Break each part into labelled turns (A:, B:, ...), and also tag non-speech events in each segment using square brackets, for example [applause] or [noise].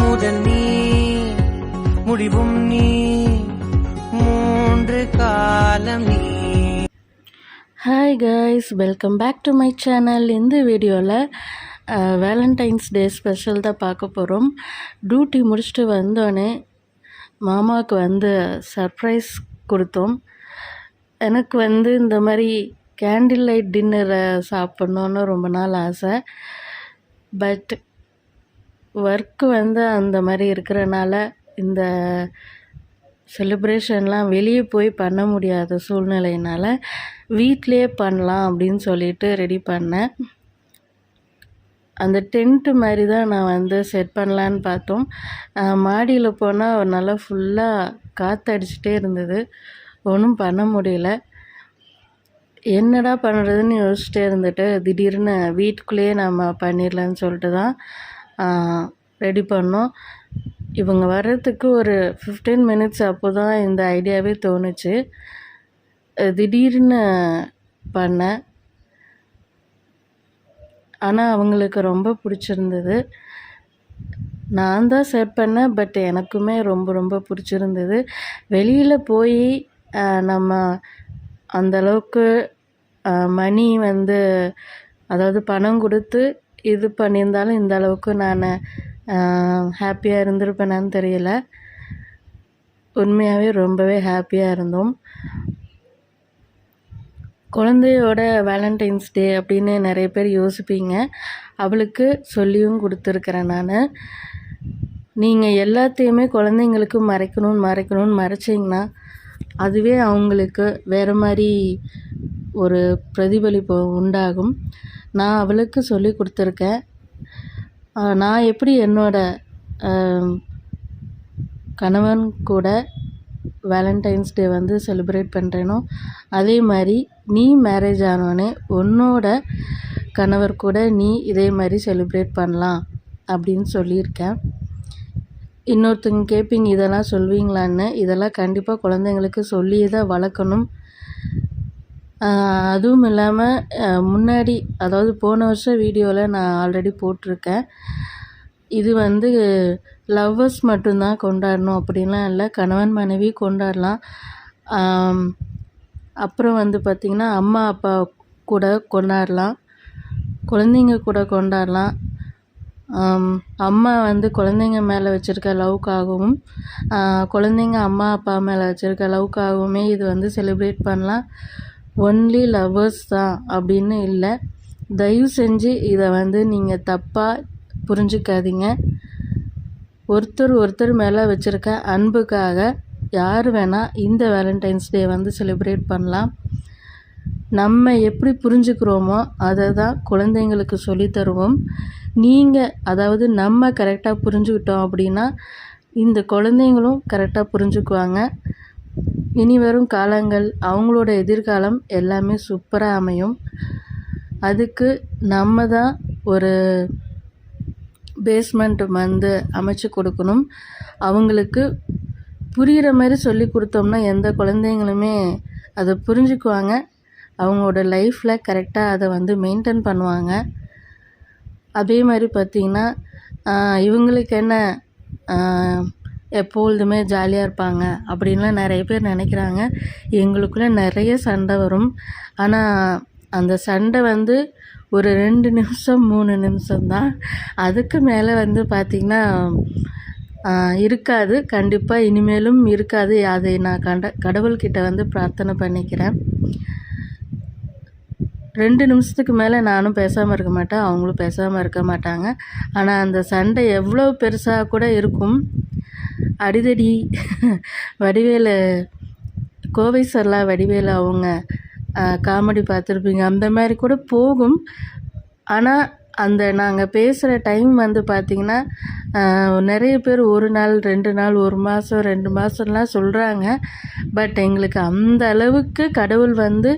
A: முதல் நீ முடிவும் நீ மூன்று காலம் நீ.
B: Hi guys welcome back to my channel இந்த வீடியோவில் வேலண்டைன்ஸ் டே ஸ்பெஷல் தான் பார்க்க போகிறோம் டியூட்டி முடிச்சுட்டு வந்தோடனே மாமாவுக்கு வந்து சர்ப்ரைஸ் கொடுத்தோம். எனக்கு வந்து இந்த மாதிரி கேண்டில் லைட் டின்னரை சாப்பிட்ணுன்னு ரொம்ப நாள் ஆசை. பட் ஒர்க் வந்து அந்த மாதிரி இருக்கிறனால இந்த செலிப்ரேஷன்லாம் வெளியே போய் பண்ண முடியாத சூழ்நிலையினால் வீட்டிலே பண்ணலாம் அப்படின்னு சொல்லிட்டு ரெடி பண்ணேன். அந்த டென்ட்டு மாதிரி தான் நான் வந்து செட் பண்ணலான்னு பார்த்தோம். மாடியில் போனால் நல்லா ஃபுல்லாக காற்றடிச்சிட்டே இருந்தது. ஒன்றும் பண்ண முடியல. என்னடா பண்ணுறதுன்னு யோசிச்சிட்டே இருந்துட்டு திடீர்னு வீட்டுக்குள்ளேயே நம்ம பண்ணிடலான்னு சொல்லிட்டு தான் ரெடி பண்ணோம். இவங்க வர்றதுக்கு ஒரு ஃபிஃப்டீன் மினிட்ஸ் அப்போ தான் இந்த ஐடியாவே தோணுச்சு. திடீர்னு பண்ணேன் ஆனால் அவங்களுக்கு ரொம்ப பிடிச்சிருந்தது. நான் தான் செட் பண்ணேன் பட் எனக்குமே ரொம்ப ரொம்ப பிடிச்சிருந்தது. வெளியில் போய் நம்ம அந்தளவுக்கு மணி வந்து அதாவது பணம் கொடுத்து இது பண்ணியிருந்தாலும் இந்த அளவுக்கு நான் ஹாப்பியாக இருந்திருப்பேனான்னு தெரியல. உண்மையாகவே ரொம்பவே ஹாப்பியாக இருந்தோம். குழந்தையோட வேலண்டைன்ஸ் டே அப்படின்னு நிறைய பேர் யோசிப்பீங்க. அவளுக்கு சொல்லியும் கொடுத்துருக்குறேன் நான். நீங்கள் எல்லாத்தையுமே குழந்தைங்களுக்கு மறைக்கணும்னு மறைக்கணும்னு மறைச்சிங்கன்னா அதுவே அவங்களுக்கு வேறு மாதிரி ஒரு பிரதிபலிப்பு உண்டாகும். நான் அவளுக்கு சொல்லி கொடுத்துருக்கேன். நான் எப்படி என்னோட கணவன் கூட வேலண்டைன்ஸ் டே வந்து செலிப்ரேட் பண்ணுறேனோ அதே மாதிரி நீ மேரேஜ் ஆனோடனே உன்னோட கணவர் கூட நீ இதே மாதிரி செலிப்ரேட் பண்ணலாம் அப்படின்னு சொல்லியிருக்கேன். இன்னொருத்தங்க கேட்பீங்க இதெல்லாம் சொல்வீங்களான்னு? இதெல்லாம் கண்டிப்பாக குழந்தைங்களுக்கு சொல்லி தான் வளர்க்கணும். அதுவும் இல்லாமல் முன்னாடி அதாவது போன வருஷம் வீடியோவில் நான் ஆல்ரெடி போட்டிருக்கேன். இது வந்து லவ்வர்ஸ் மட்டும்தான் கொண்டாடணும் அப்படின்லாம் இல்லை கணவன் மனைவி கொண்டாடலாம். அப்புறம் வந்து பார்த்திங்கன்னா அம்மா அப்பா கூட கொண்டாடலாம். குழந்தைங்க கூட கொண்டாடலாம். அம்மா வந்து குழந்தைங்க மேலே வச்சுருக்க லவ்க்காகவும் குழந்தைங்க அம்மா அப்பா மேலே வச்சுருக்க லவ்க்காகவுமே இது வந்து செலிப்ரேட் பண்ணலாம். ஒன்லி லவ்வர்ஸ் தான் அப்படின்னு இல்லை. தயவு செஞ்சு இதை வந்து நீங்கள் தப்பாக புரிஞ்சுக்காதீங்க. ஒருத்தர் ஒருத்தர் மேலே வச்சுருக்க அன்புக்காக யார் வேணால் இந்த வேலண்டைன்ஸ் டே வந்து செலிப்ரேட் பண்ணலாம். நம்ம எப்படி புரிஞ்சுக்கிறோமோ அதை தான் குழந்தைங்களுக்கு சொல்லித்தருவோம் நீங்கள் அதாவது நம்ம கரெக்டாக புரிஞ்சுக்கிட்டோம் அப்படின்னா இந்த குழந்தைங்களும் கரெக்டாக புரிஞ்சுக்குவாங்க. இனி வரும் காலங்கள் அவங்களோட எதிர்காலம் எல்லாமே சூப்பராக அமையும். அதுக்கு நம்ம தான் ஒரு பேஸ்மெண்ட் வந்து அமைச்சு கொடுக்கணும். அவங்களுக்கு புரிகிற மாதிரி சொல்லி கொடுத்தோம்னா எந்த குழந்தைங்களுமே அதை புரிஞ்சுக்குவாங்க. அவங்களோட லைஃப்பில் கரெக்டாக அதை வந்து மெயின்டைன் பண்ணுவாங்க. அதே மாதிரி பார்த்திங்கன்னா இவங்களுக்கு என்ன எப்பொழுதுமே ஜாலியாக இருப்பாங்க அப்படின்லாம் நிறைய பேர் நினைக்கிறாங்க. எங்களுக்குள்ளே நிறைய சண்டை வரும். ஆனால் அந்த சண்டை வந்து ஒரு ரெண்டு நிமிஷம் மூணு நிமிஷம்தான் அதுக்கு மேலே வந்து பார்த்திங்கன்னா இருக்காது. கண்டிப்பாக இனிமேலும் இருக்காது. அதை நான் கண்ட கடவுள்கிட்ட வந்து பிரார்த்தனை பண்ணிக்கிறேன். ரெண்டு நிமிஷத்துக்கு மேலே நானும் பேசாமல் இருக்க மாட்டேன் அவங்களும் பேசாமல் இருக்க மாட்டாங்க. ஆனால் அந்த சண்டை எவ்வளோ பெருசாக கூட இருக்கும். அடிதடி வடிவேலு கோவை சர்லா வடிவேலு அவங்க காமெடி பார்த்துருப்பீங்க. அந்த மாதிரி கூட போகும். ஆனால் அந்த நாங்கள் பேசுகிற டைம் வந்து பார்த்திங்கன்னா நிறைய பேர் ஒரு நாள் ரெண்டு நாள் ஒரு மாதம் ரெண்டு மாதம்லாம் சொல்கிறாங்க பட் எங்களுக்கு அந்த அளவுக்கு கடவுள் வந்து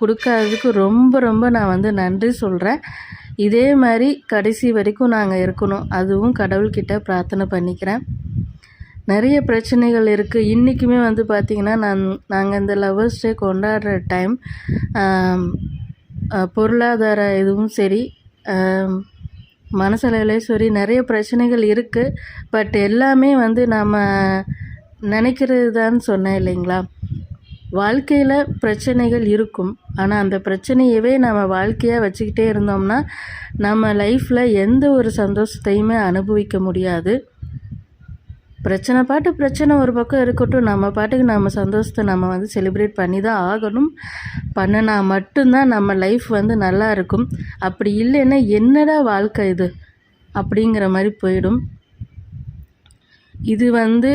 B: கொடுக்காததுக்கு ரொம்ப ரொம்ப நான் வந்து நன்றி சொல்கிறேன் இதே மாதிரி கடைசி வரைக்கும் நாங்கள் இருக்கணும். அதுவும் கடவுள்கிட்ட பிரார்த்தனை பண்ணிக்கிறேன். நிறைய பிரச்சனைகள் இருக்குது இன்றைக்குமே வந்து பார்த்திங்கன்னா நான் நாங்கள் இந்த லவர்ஸ் டே கொண்டாடுற டைம் பொருளாதார இதுவும் சரி மனசளவுலேயும் சரி நிறைய பிரச்சனைகள் இருக்குது பட் எல்லாமே வந்து நம்ம நினைக்கிறது தான் சொன்னேன் இல்லைங்களா? வாழ்க்கையில் பிரச்சனைகள் இருக்கும். ஆனால் அந்த பிரச்சனையவே நம்ம வாழ்க்கையாக வச்சுக்கிட்டே இருந்தோம்னா நம்ம லைஃப்பில் எந்த ஒரு சந்தோஷத்தையுமே அனுபவிக்க முடியாது. பிரச்சனை பாட்டு பிரச்சனை ஒரு பக்கம் இருக்கட்டும். நம்ம பாட்டுக்கு நம்ம சந்தோஷத்தை நம்ம வந்து செலிப்ரேட் பண்ணி தான் ஆகணும். பண்ணினா மட்டும்தான் நம்ம லைஃப் வந்து நல்லா இருக்கும். அப்படி இல்லைன்னா என்னடா வாழ்க்கை இது? அப்படிங்கிற மாதிரி போயிடும். இது வந்து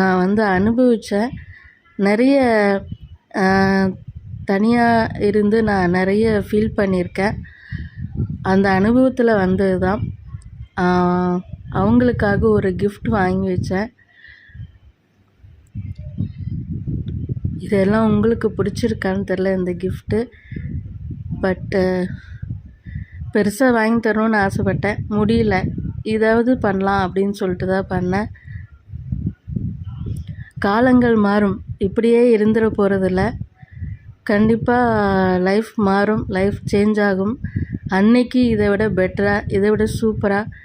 B: நான் வந்து அனுபவித்தேன் நிறைய தனியாக இருந்து நான் நிறைய ஃபீல் பண்ணியிருக்கேன். அந்த அனுபவத்தில் வந்தது தான் அவங்களுக்காக ஒரு கிஃப்ட் வாங்கி வச்சேன். இதெல்லாம் உங்களுக்கு பிடிச்சிருக்கான்னு தெரில இந்த கிஃப்ட்டு பட்டு பெருசாக வாங்கி தரணும்னு ஆசைப்பட்டேன். முடியல. இதாவது பண்ணலாம் அப்படின்னு சொல்லிட்டு தான் பண்ணேன். காலங்கள் மாறும். இப்படியே இருந்துட போகிறதில்ல கண்டிப்பாக லைஃப் மாறும் லைஃப் சேஞ்ச் ஆகும். அன்னைக்கு இதை விட பெட்டராக இதை விட சூப்பராக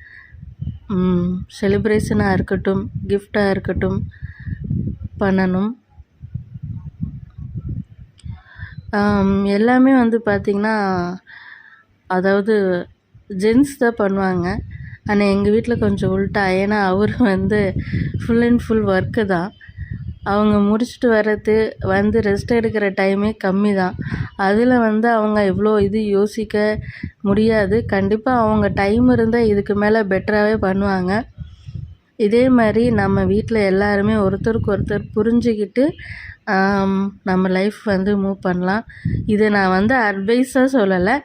B: செலிப்ரேஷனாக இருக்கட்டும் கிஃப்டாக இருக்கட்டும் பண்ணணும். எல்லாமே வந்து பார்த்திங்கன்னா அதாவது ஜென்ஸ் தான் பண்ணுவாங்க. ஆனால் எங்கள் வீட்டில் கொஞ்சம் உள்ட்டா ஏன்னா அவர் வந்து ஃபுல் அண்ட் ஃபுல் ஒர்க்கு தான். அவங்க முடிச்சுட்டு வர்றது வந்து ரெஸ்ட் எடுக்கிற டைமே கம்மி தான் அதில் வந்து அவங்க இவ்வளோ இது யோசிக்க முடியாது. கண்டிப்பாக அவங்க டைம் இருந்தால் இதுக்கு மேலே பெட்டராகவே பண்ணுவாங்க. இதே மாதிரி நம்ம வீட்டில் எல்லாருமே ஒருத்தருக்கு ஒருத்தர் புரிஞ்சுக்கிட்டு நம்ம லைஃப் வந்து மூவ் பண்ணலாம். இதை நான் வந்து அட்வைஸாக சொல்லலை.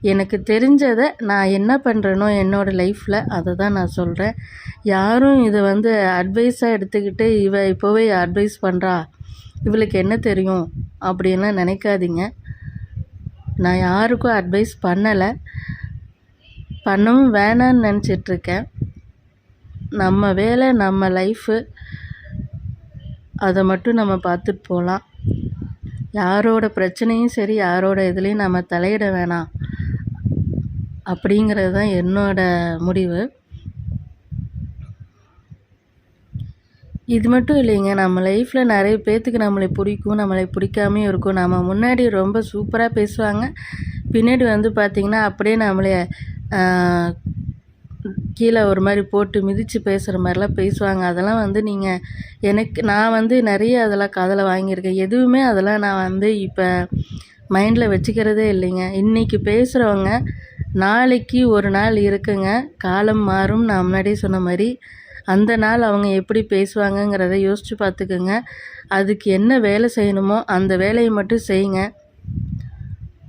B: எனக்கு தெரிஞ்சதை நான் என்ன பண்ணுறேனோ என்னோடய லைஃப்பில் அதை தான் நான் சொல்கிறேன் யாரும் இதை வந்து அட்வைஸாக எடுத்துக்கிட்டு இவ இப்போவே அட்வைஸ் பண்ணுறா இவளுக்கு என்ன தெரியும் அப்படின்லாம் நினைக்காதீங்க. நான் யாருக்கும் அட்வைஸ் பண்ணலை. பண்ணவும் வேணான்னு நினச்சிட்ருக்கேன் நம்ம வேலை நம்ம லைஃபு அதை மட்டும் நம்ம பார்த்துட்டு போகலாம். யாரோட பிரச்சனையும் சரி யாரோட இதுலேயும் நம்ம தலையிட வேணாம். அப்படிங்கிறது தான் என்னோட முடிவு. இது மட்டும் இல்லைங்க நம்ம லைஃப்பில் நிறைய பேர்த்துக்கு நம்மளை பிடிக்கும் நம்மளை பிடிக்காமையும் இருக்கும். நம்ம முன்னாடி ரொம்ப சூப்பராக பேசுவாங்க. பின்னாடி வந்து பார்த்திங்கன்னா அப்படியே நம்மளை கீழே ஒரு மாதிரி போட்டு மிதித்து பேசுகிற மாதிரிலாம் பேசுவாங்க. அதெல்லாம் வந்து நீங்கள் எனக்கு நான் வந்து நிறைய அதெல்லாம் காதில் வாங்கியிருக்கேன். எதுவுமே அதெல்லாம் நான் வந்து இப்போ மைண்டில் வச்சுக்கிறதே இல்லைங்க. இன்றைக்கி பேசுகிறவங்க நாளைக்கு ஒரு நாள் இருக்குங்க. காலம் மாறும். நான் முன்னாடியே சொன்ன மாதிரி அந்த நாள் அவங்க எப்படி பேசுவாங்கங்கிறத யோசித்து பார்த்துக்குங்க. அதுக்கு என்ன வேலை செய்யணுமோ அந்த வேலையை மட்டும் செய்யுங்க.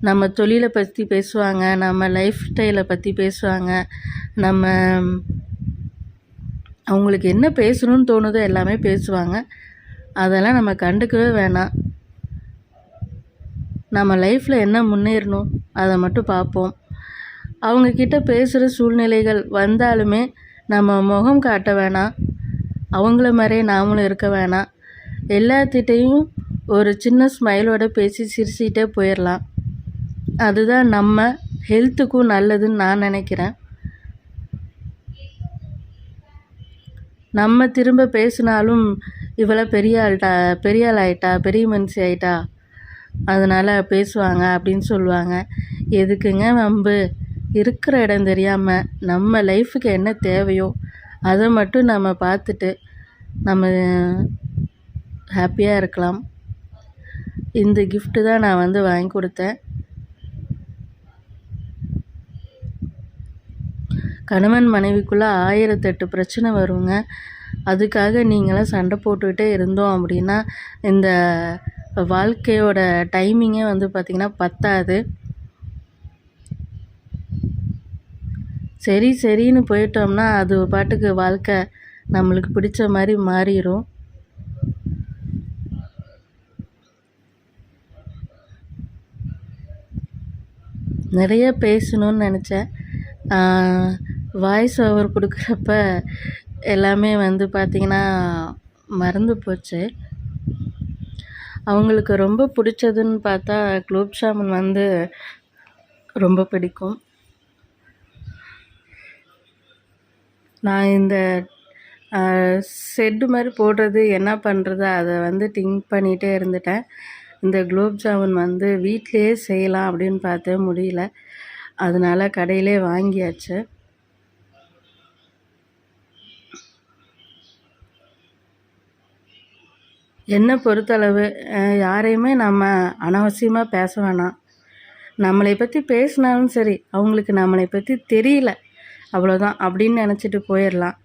B: நம்ம தொழிலை பற்றி பேசுவாங்க. நம்ம லைஃப் ஸ்டைலை பற்றி பேசுவாங்க. நம்ம அவங்களுக்கு என்ன பேசணும்னு தோணுதோ எல்லாமே பேசுவாங்க. அதெல்லாம் நம்ம கண்டுக்கவே வேணாம். நம்ம லைஃப்பில் என்ன முன்னேறணும் அதை மட்டும் பார்ப்போம். அவங்கக்கிட்ட பேசுகிற சூழ்நிலைகள் வந்தாலுமே நம்ம முகம் காட்ட வேணாம். அவங்கள மாதிரியே நாமளும் இருக்க வேணாம். எல்லாத்திட்டையும் ஒரு சின்ன ஸ்மைலோட பேசி சிரிச்சிக்கிட்டே போயிடலாம் அதுதான் நம்ம ஹெல்த்துக்கும் நல்லதுன்னு நான் நினைக்கிறேன். நம்ம திரும்ப பேசினாலும் இவளை பெரிய ஆள்டா பெரிய ஆள் ஆயிட்டா பெரிய மனுஷி ஆயிட்டா? அதனால் பேசுவாங்க அப்படின்னு சொல்லுவாங்க. எதுக்குங்க வம்பு? இருக்கிற இடம் தெரியாமல் நம்ம லைஃபுக்கு என்ன தேவையோ அதை மட்டும் நம்ம பார்த்துட்டு நம்ம ஹாப்பியாக இருக்கலாம். இந்த கிஃப்ட்டு தான் நான் வந்து வாங்கி கொடுத்தேன். கணவன் மனைவிக்குள்ளே ஆயிரத்தெட்டு பிரச்சனை வருங்க. அதுக்காக நீங்களாம் சண்டை போட்டுக்கிட்டே இருந்தோம் அப்படின்னா இந்த வாழ்க்கையோட டைமிங்கே வந்து பார்த்திங்கன்னா பத்தாது. சரி சரின்னு போயிட்டோம்னா அது பாட்டுக்கு வாழ்க்கை நம்மளுக்கு பிடிச்ச மாதிரி மாறிடும் நிறைய பேசணும்னு நினச்சேன். வாய்ஸ் ஓவர் கொடுக்குறப்ப எல்லாமே வந்து பார்த்திங்கன்னா மறந்து போச்சு. அவங்களுக்கு ரொம்ப பிடிச்சதுன்னு பார்த்தா குலோப் ஜாமுன் வந்து ரொம்ப பிடிக்கும். நான் இந்த செட்டு மாதிரி போடுறது என்ன பண்ணுறது அதை வந்து திங்க் பண்ணிகிட்டே இருந்துட்டேன். இந்த குலோப் ஜாமுன் வந்து வீட்டிலையே செய்யலாம் அப்படின்னு பார்த்தே முடியல. அதனால் கடையிலே வாங்கியாச்சு. என்னை பொறுத்தளவு யாரையுமே நம்ம அனாவசியமாக பேச வேணாம். நம்மளை பற்றி பேசினாலும் சரி அவங்களுக்கு நம்மளை பற்றி தெரியல. அவ்வளோதான் அப்படின்னு நினச்சிட்டு போயிடலாம்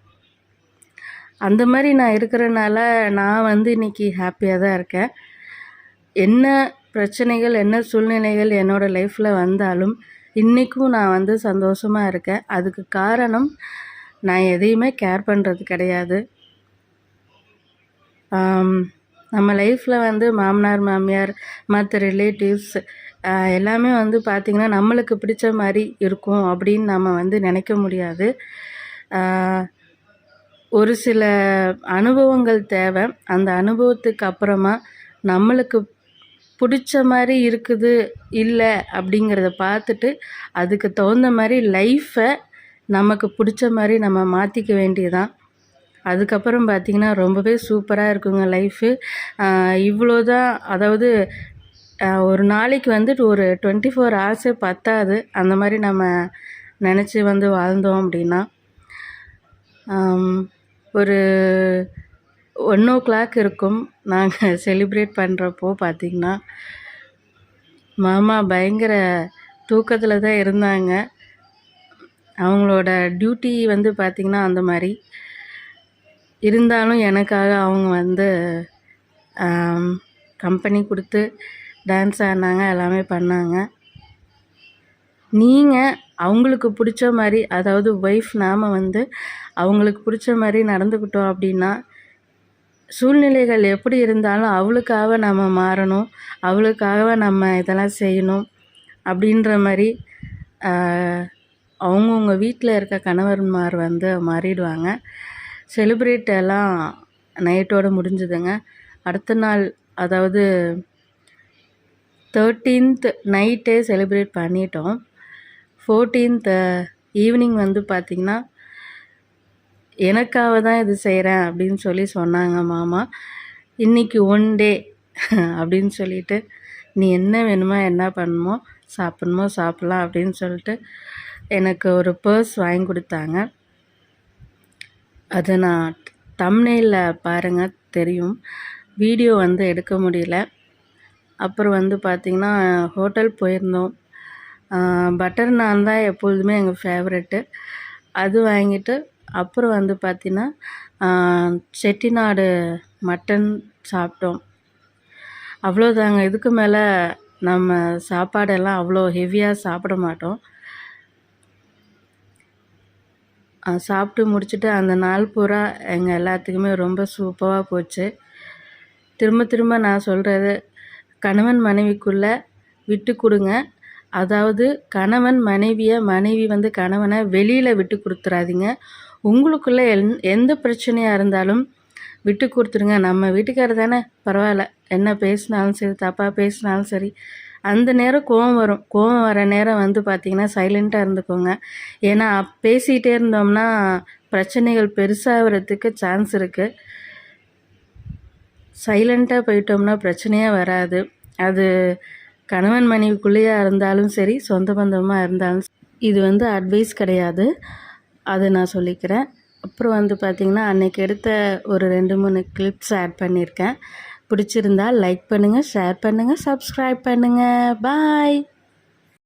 B: அந்த மாதிரி நான் இருக்கிறனால நான் வந்து இன்றைக்கி ஹாப்பியாக தான் இருக்கேன். என்ன பிரச்சனைகள் என்ன சூழ்நிலைகள் என்னோடய லைஃப்பில் வந்தாலும் இன்றைக்கும் நான் வந்து சந்தோஷமாக இருக்கேன். அதுக்கு காரணம் நான் எதையுமே கேர் பண்ணுறது கிடையாது. நம்ம லைஃப்பில் வந்து மாமனார் மாமியார் மற்ற ரிலேட்டிவ்ஸ் எல்லாமே வந்து பார்த்திங்கன்னா நம்மளுக்கு பிடிச்ச மாதிரி இருக்கும் அப்படின்னு நம்ம வந்து நினைக்க முடியாது. ஒரு சில அனுபவங்கள் தேவை. அந்த அனுபவத்துக்கு அப்புறமா நம்மளுக்கு பிடிச்ச மாதிரி இருக்குது இல்லை அப்படிங்கிறத பார்த்துட்டு அதுக்கு தகுந்த மாதிரி லைஃப்பை நமக்கு பிடிச்ச மாதிரி நம்ம மாற்றிக்க வேண்டியதான் அதுக்கப்புறம் பார்த்திங்கன்னா ரொம்பவே சூப்பராக இருக்குங்க லைஃபு இவ்வளோ தான் அதாவது ஒரு நாளைக்கு வந்துட்டு ஒரு டுவெண்ட்டி ஃபோர் ஹவர்ஸே பத்தாது. அந்த மாதிரி நம்ம நினச்சி வந்து வாழ்ந்தோம் அப்படின்னா ஒரு ஒன் ஓ கிளாக் இருக்கும். நாங்கள் செலிப்ரேட் [laughs] பண்ணுறப்போ பார்த்திங்கன்னா மாமா பயங்கர தூக்கத்தில் தான் இருந்தாங்க. அவங்களோட டியூட்டி வந்து பார்த்திங்கன்னா அந்த மாதிரி. இருந்தாலும் எனக்காக அவங்க வந்து கம்பெனி கொடுத்து டான்ஸ் ஆடினாங்க எல்லாமே பண்ணாங்க. நீங்கள் அவங்களுக்கு பிடிச்ச மாதிரி அதாவது ஒய்ஃப் நாம் வந்து அவங்களுக்கு பிடிச்ச மாதிரி நடந்துக்கிட்டோம் அப்படின்னா சூழ்நிலைகள் எப்படி இருந்தாலும் அவளுக்காக நம்ம மாறணும் அவளுக்காக நம்ம இதெல்லாம் செய்யணும் அப்படின்ற மாதிரி அவங்கவுங்க வீட்டில் இருக்க கணவன்மார் வந்து மாறிடுவாங்க. செலிப்ரேட் எல்லாம் நைட்டோடு முடிஞ்சுதுங்க. அடுத்த நாள் அதாவது தேர்ட்டீன்த் நைட்டே செலிப்ரேட் பண்ணிட்டோம். ஃபோர்டீன்த் ஈவினிங் வந்து பார்த்திங்கன்னா எனக்காக தான் இது செய்கிறேன் அப்படின்னு சொல்லி சொன்னாங்க மாமா. இன்னைக்கு ஒன் டே அப்படின்னு சொல்லிட்டு நீ என்ன வேணுமோ என்ன பண்ணணுமோ சாப்பிடணுமோ சாப்பிட்லாம் அப்படின்னு சொல்லிட்டு எனக்கு ஒரு பர்ஸ் வாங்கி கொடுத்தாங்க. அது நான் தம்னேயில் பாருங்கள் தெரியும். வீடியோ வந்து எடுக்க முடியல. அப்புறம் வந்து பார்த்திங்கன்னா ஹோட்டல் போயிருந்தோம். பட்டர் நான் தான் எப்பொழுதுமே எங்கள் ஃபேவரெட்டு அது வாங்கிட்டு அப்புறம் வந்து பார்த்திங்கன்னா செட்டிநாடு மட்டன் சாப்பிட்டோம். அவ்வளோதாங்க இதுக்கு மேலே நம்ம சாப்பாடெல்லாம் அவ்வளோ ஹெவியாக சாப்பிட மாட்டோம். சாப்பிட்டு முடிச்சுட்டு அந்த நாள் பூரா எங்கள் எல்லாத்துக்குமே ரொம்ப சூப்பராக போச்சு. திரும்ப திரும்ப நான் சொல்கிறது கணவன் மனைவிக்குள்ளே விட்டு கொடுங்க. அதாவது கணவன் மனைவியை மனைவி வந்து கணவனை வெளியில் விட்டு கொடுத்துறாதீங்க. உங்களுக்குள்ளே எந் எந்த பிரச்சனையாக இருந்தாலும் விட்டு கொடுத்துருங்க. நம்ம வீட்டுக்காரர் தானே? பரவாயில்ல. என்ன பேசினாலும் சரி தப்பாக பேசினாலும் சரி. அந்த நேரம் கோவம் வரும். கோவம் வர நேரம் வந்து பார்த்திங்கன்னா சைலண்ட்டாக இருந்துக்கோங்க. ஏன்னா பேசிகிட்டே இருந்தோம்னா பிரச்சனைகள் பெருசாகிறதுக்கு சான்ஸ் இருக்குது சைலண்ட்டாக போயிட்டோம்னா பிரச்சனையே வராது. அது கணவன் மனைவிக்குள்ளேயா இருந்தாலும் சரி சொந்த பந்தமாக இருந்தாலும் இது வந்து அட்வைஸ் கிடையாது. அதை நான் சொல்லிக்கிறேன். அப்புறம் வந்து பார்த்திங்கன்னா அன்றைக்கி எடுத்த ஒரு ரெண்டு மூணு கிளிப்ஸ் ஆட் பண்ணியிருக்கேன் பிடிச்சிருந்தா லைக் பண்ணுங்கள் ஷேர் பண்ணுங்கள் சப்ஸ்கிரைப் பண்ணுங்கள் பாய்